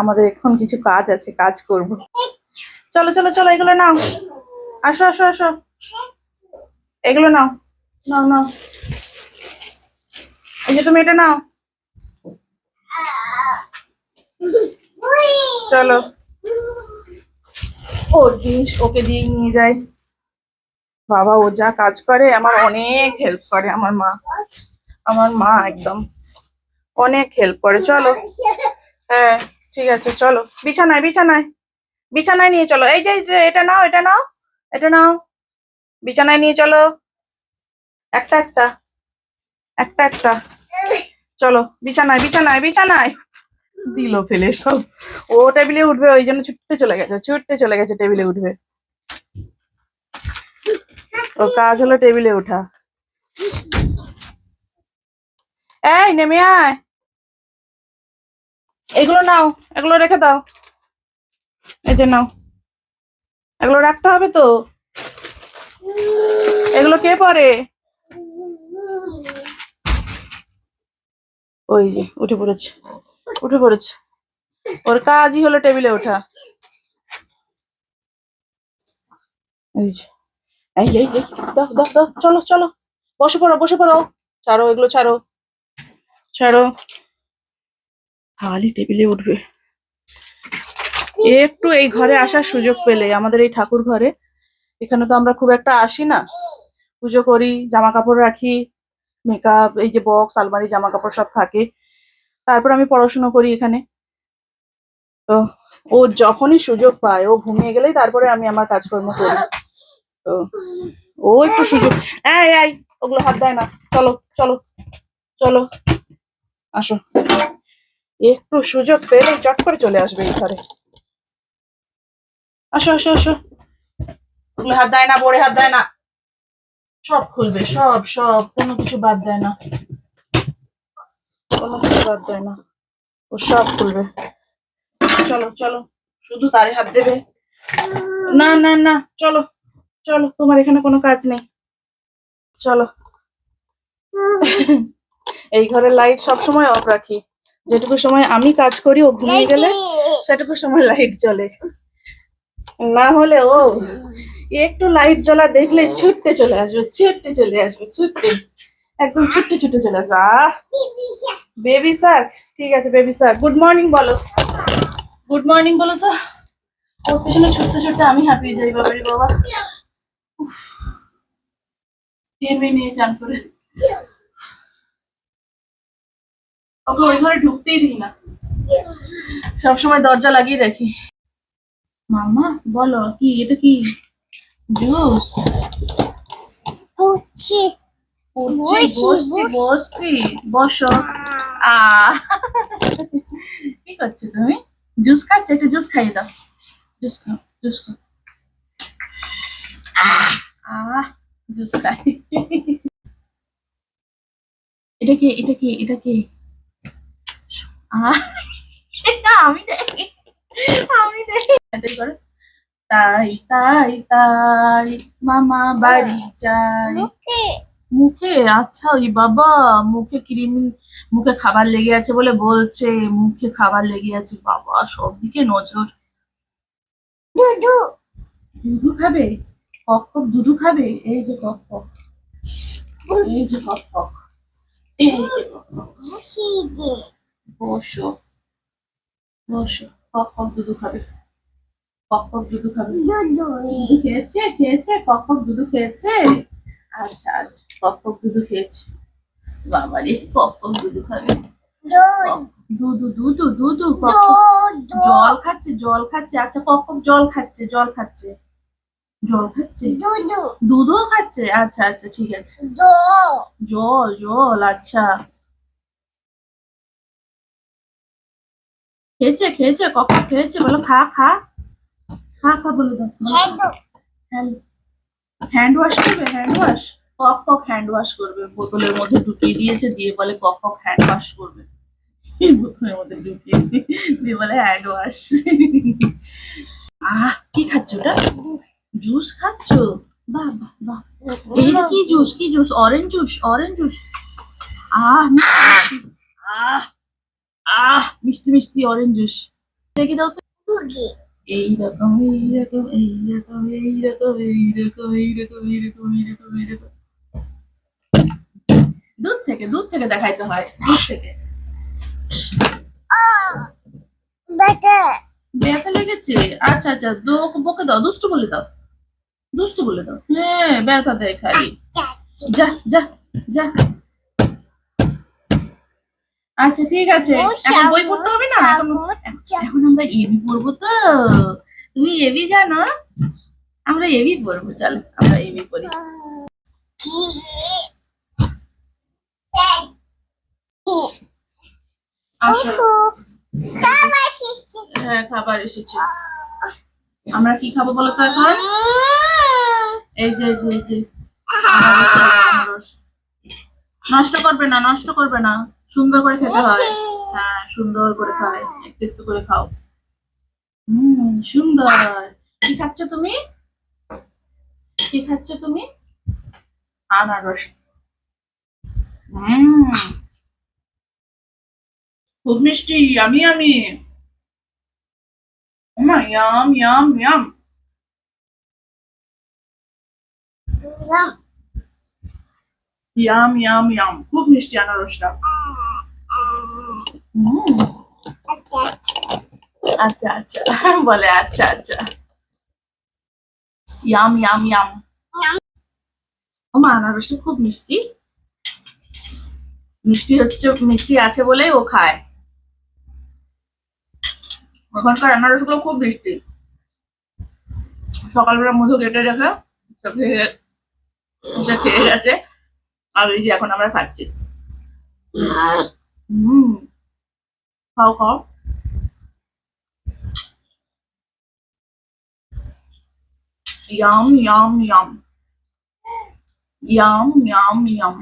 আমাদের এখন কিছু কাজ আছে, কাজ করব। চলো চলো চলো, এগুলো নাও। আসো আসো আসো। এগুলো নাও নাও নাও। এই যে তুমি এটা নাও। চলো। ওর জিনিস ওকে দিয়ে নিয়ে যায় বাবা, ও যা কাজ করে, আমার অনেক হেল্প করে, আমার মা। আমার মা একদম অনেক হেল্প করে। চলো। হ্যাঁ। ঠিক আছে, চলো। বিছানায় বিছানায়। বিছানায় নিয়ে চলো। এই যে এটা নাও এটা নাও এটা নাও। বিছানায় নিয়ে চলো। একটা একটা একটা একটা। চলো, বিছানায় বিছানায় বিছানায়। দিল ফেলে সব। ও টেবিলে উঠবে, ওই জন্য ছুটতে চলে গেছে, ছুটতে চলে গেছে, টেবিলে উঠবে। ও কাজ হলো টেবিলে ওঠা। এই, নেমে আয়। এগুলো নাও, এগুলো রেখে দাও। এই যে নাও। এগুলো রাখতে হবে তো? এগুলো কে পরে? ওই যে, উঠে পড়েছে উঠে পড়েছে। ওর কাজই হলো টেবিলে ওঠা। যে, এই চলো চলো। বসে পড়ো বসে পড়ো। ছাড়ো, এগুলো ছাড়ো। ছাড়ো। খালি টেবিলে উঠবে। একটু এই ঘরে আসার সুযোগ পেলে আমাদের এই ঠাকুর ঘরে। এখানে তো আমরা খুব একটা আসি না। পুজো করি জামা কাপড় রাখি মেকআপ এই যে বক্স আলমারি জামা কাপড় সব থাকে। তারপর আমি পড়াশুনো করি এখানে। তো ও যখনই সুযোগ পায় ও ঘুমিয়ে গেলেই তারপরে আমি আমার কাজকর্ম করি। তো ও একটু সুযোগ এই ওগুলো হাত দেয় না। চলো চলো চলো। আসো। একটু সুযোগ পেলে চট করে চলে আসবে এই ঘরে আসো আসো। আসো হাত দেয় না বড়ে হাত দেয় না। সব খুলবে, সব সব। কোনো কিছু বাদ দেয় না। কোনো কিছু বাদ দেয় না। ও সব খুলবে। চলো চলো। শুধু তারে হাত দেবে। না না না। চলো চলো। তোমার এখানে কোনো কাজ নেই। চলো। এই ঘরের লাইট সব সময় অফ রাখি। যেটুকু সময় আমি কাজ করি ও ঘুমিয়ে গেলে সেটুকু সময় লাইট জ্বলে। না হলে ও একটু লাইট জ্বলা দেখলে ছুটতে চলে আসবে ছুটতে চলে আসবে ছুটতে একদম ছুটতে ছুটতে চলে আসবে। আহ! বেবি স্যার ঠিক আছে বেবি স্যার গুড মর্নিং বলো। গুড মর্নিং বলো তো। ওর পেছনে ছুটতে ছুটতে আমি হাঁপিয়ে যাই বাবারি বাবা। উফ। টেনে নিয়ে চান করে। ওকে ওই ঘরে ঢুকতেই দিই না। সবসময় দরজা লাগিয়ে রাখি। মামা বলো কি এটা কি? জুস? হচ্ছে বসছি বসো। আ। কি করছ তুমি? জুস খাচ্ছ? একটু জুস খাইয়ে দাও। জুস খাও জুস খাও। আহ জুস খাই। এটা কি এটা কি এটা কি? আমি দেখি আমি দেখি। করে। তাই তাই তাই মামা বাড়ি যাই। মুখে। মুখে? আচ্ছা ওই বাবা মুখে ক্রিম মুখে খাবার লেগে আছে বলে বলছে মুখে খাবার লেগে আছে। বাবা সব দিকে নজর। দুধু। দুধু খাবে? কক কক দুধু খাবে? এই যে কক কক। এই যে কক কক। এই যে কক কক। বসো। বসো। কক দুধু খাবে। কক দুধু খাবে। দুধু খেয়েছে? খেয়েছে? কক দুধু খেয়েছে? আচ্ছা আচ্ছা। কক দুধু খেয়েছে। বাবারে কক কক দুধু খাবে। দুধু দুধু দুধু জল খাচ্ছে জল খাচ্ছে। আচ্ছা কক জল খাচ্ছে জল খাচ্ছে। জল খাচ্ছে? দুধু। দুধও খাচ্ছে? আচ্ছা আচ্ছা ঠিক আছে। জল জল আচ্ছা। খেয়েছে খেয়েছে কক কক খেয়েছে বলো? খা খা। খা খা বলে দাও। হ্যান্ড ওয়াশ করবে? হ্যান্ড ওয়াশ কক কক হ্যান্ড ওয়াশ করবে। বোতলের মধ্যে ঢুকিয়ে দিয়েছে দিয়ে বলে কক কক হ্যান্ড ওয়াশ করবে। বোতলের মধ্যে ঢুকিয়ে দিয়ে- বলে হ্যান্ড ওয়াশ আহ কি খাচ্ছ ওটা? জুস খাচ্ছ? বাহ বাহ বাহ। কি জুস কি juice orange juice orange juice আহ। আহ। আহ মিষ্টি মিষ্টি অরেঞ্জ জুস দেখি দাও তো। দুধি এইরকম এইরকম এইরকম এইরকম এইরকম এইরকম এইরকম এইরকম এইরকম দূর থেকে দূর থেকে দেখাইতে হয় দূর থেকে। ব্যথা লেগেছে? আচ্ছা আচ্ছা দো বকে দাও দুষ্টু বলে দাও। দুষ্টু বলে দাও। হ্যাঁ ব্যথা দেয় খালি যা যা যা। আচ্ছা ঠিক আছে। এখন বই পড়তে হবে না? এখন আমরা এবি পড়ব তো। তুমি এবি জানো? আমরা এবি পড়ব চলো আমরা এবি পড়ি। হ্যাঁ খাবার এসেছে। আমরা কি খাব বলো তো এখন? এই যে এই। নষ্ট করবে না নষ্ট করবে না। সুন্দর করে খেতে হয়। হ্যাঁ সুন্দর করে খায় একটু একটু করে খাও। হুম সুন্দর। কি খাচ্ছ তুমি? কি খাচ্ছ তুমি? আনারস। হুম। খুব মিষ্টি আমি আমি মা yum yum. Yum. Yum yum yum. খুব মিষ্টি আনারসটা। আচ্ছা আচ্ছা। বলে আচ্ছা আচ্ছা। ইয়াম ইয়াম ইয়াম মা, আনারসটা খুব মিষ্টি। মিষ্টি হচ্ছে, মিষ্টি আছে বলেই ও খায়। ওখানকার আনারসগুলো খুব মিষ্টি। সকালবেলা মধু কেটে রেখে খেয়ে গেছে আর এই যে এখন আমরা খাচ্ছি। হুম। খাও খাও Yum, yum, yum. Yum, yum, yum.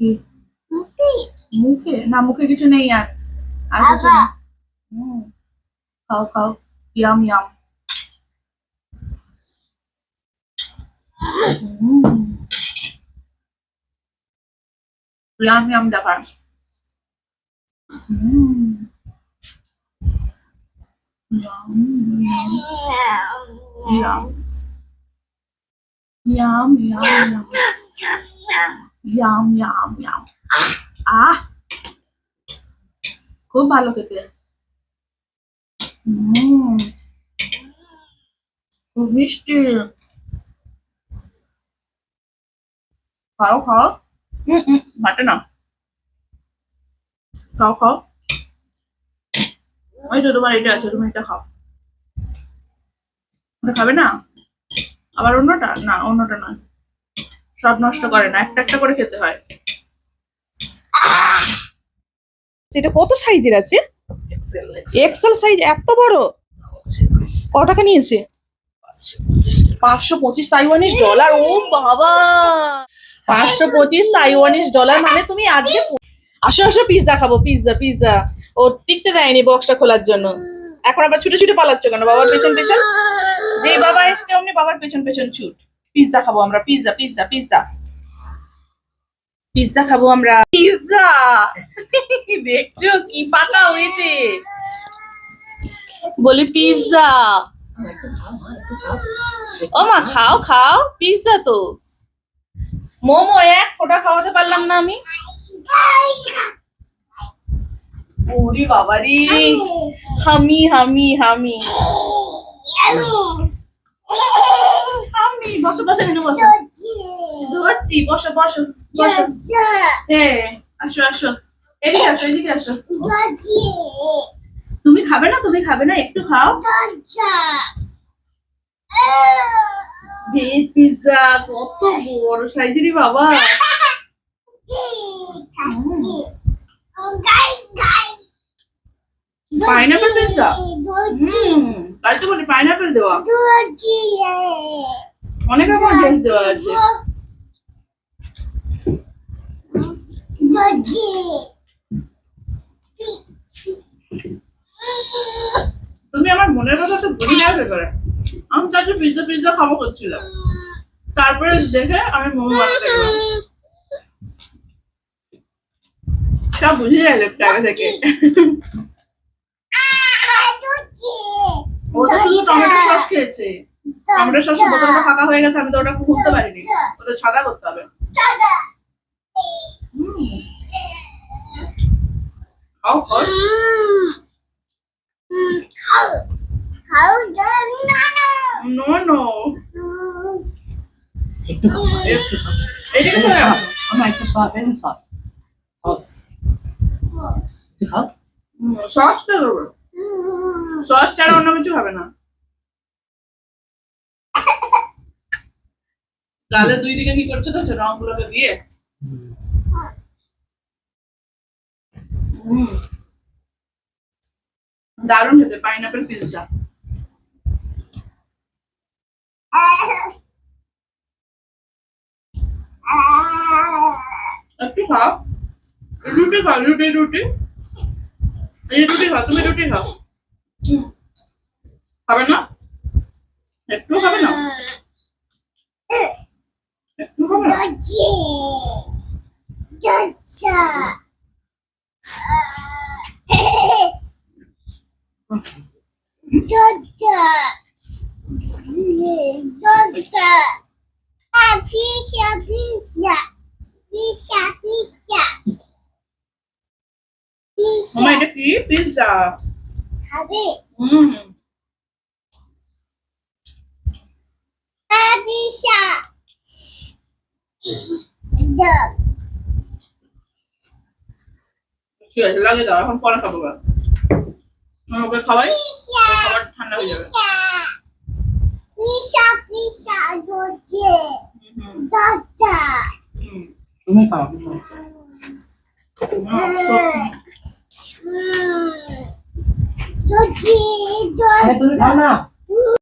কি? মুখে না মুখে কিছু নেই আর। আর কিছু নেই। হুম। খাও খাও। ইয়াম ইয়াম ইয়াম ইয়াম দেখার। yum yum yum yum yum yum ah খুব ভালো খেতে খুব মিষ্টি খাও খাও বাটে না খাও খাও। ওই তো তোমার এটা আছে, তুমি এটা খাও। ওটা খাবে না? আবার অন্যটা? না, অন্যটা নয়। সব নষ্ট করে না, একটা একটা করে খেতে হয়। সেটা কত সাইজের আছে? এক্সেল সাইজ এত বড়? ক টাকা নিয়েছে? পাঁচশো পঁচিশ তাইওয়ানিস ডলার, ও বাবা। পাঁচশো পঁচিশ তাইওয়ানিস ডলার মানে তুমি আজকে আসো আসো পিৎজা খাব পিৎজা পিৎজা ও টিকতে দেয়নি বক্সটা খোলার জন্য। এখন আবার ছুটে ছুটে পালাচ্ছ কেন? বাবার পেছন পেছন? যে বাবা এসছে অমনি বাবার পেছন পেছন ছুট। পিৎজা খাব আমরা পিৎজা পিৎজা পিৎজা পিৎজা খাব আমরা। পিৎজা দেখছ কি পাতা হয়েছে? বলি পিৎজা ও মা, খাও খাও। পিৎজা তো। মোমো এক ফোঁটা খাওয়াতে পারলাম না আমি। ওরে বাবা রে। হামি হামি হামি। হ্যাঁ আসো আসো। আসো, এদিকে আসো। তুমি খাবে না, তুমি খাবে না, একটু খাও। পিৎজা কত বড় সাইজেরই বাবা। পাইনাপেল পিৎজা তাই তো বলি পাইনাপেল দেওয়া। অনেক রকম টেস্ট দেওয়া আছে। তুমি আমার মনের কথা তো ভুলে যাবে করে। আমি তাকে পিৎজা পিৎজা খাব করছিলাম তারপরে দেখে আমি মোমো বানাতে সব বুঝে যায় লোকটা থেকে। ও তো শুধু টমেটো সস খেয়েছে। টমেটো সসের বোতলটা ফাঁকা হয়ে গেছে আমি তো ওটা খুলতে পারিনি। ওটা সাদা করতে হবে। হুম। খাও খাও। No no. একটু একটু সস সস। সস। খাও সস তো দেবো সস ছাড়া অন্য কিছু হবে না। গালের দুই দিকে কি করছে তো? রং গুলোকে দিয়ে। হুম। দারুণ খেতে পাইনাপেল পিৎজা একটু খাও। রুটি খাও রুটি রুটি। এই রুটি খাও তুমি রুটি খাও। খাবে না? একটু খাবে না? একটু খাবে না? Pizza, মামা pizza. এটা কি পিৎজা খাবে হুম পিজা দাও ঠিক আছে লাগে দাও এখন পরে খাব বা আমি ওকে খাওয়াই পিজা ওর খাবার ঠান্ডা হয়ে যাবে পিজা পিজা দোজে হুম, দাদা হুম, তুমি খাও তুমি খাও। হুম,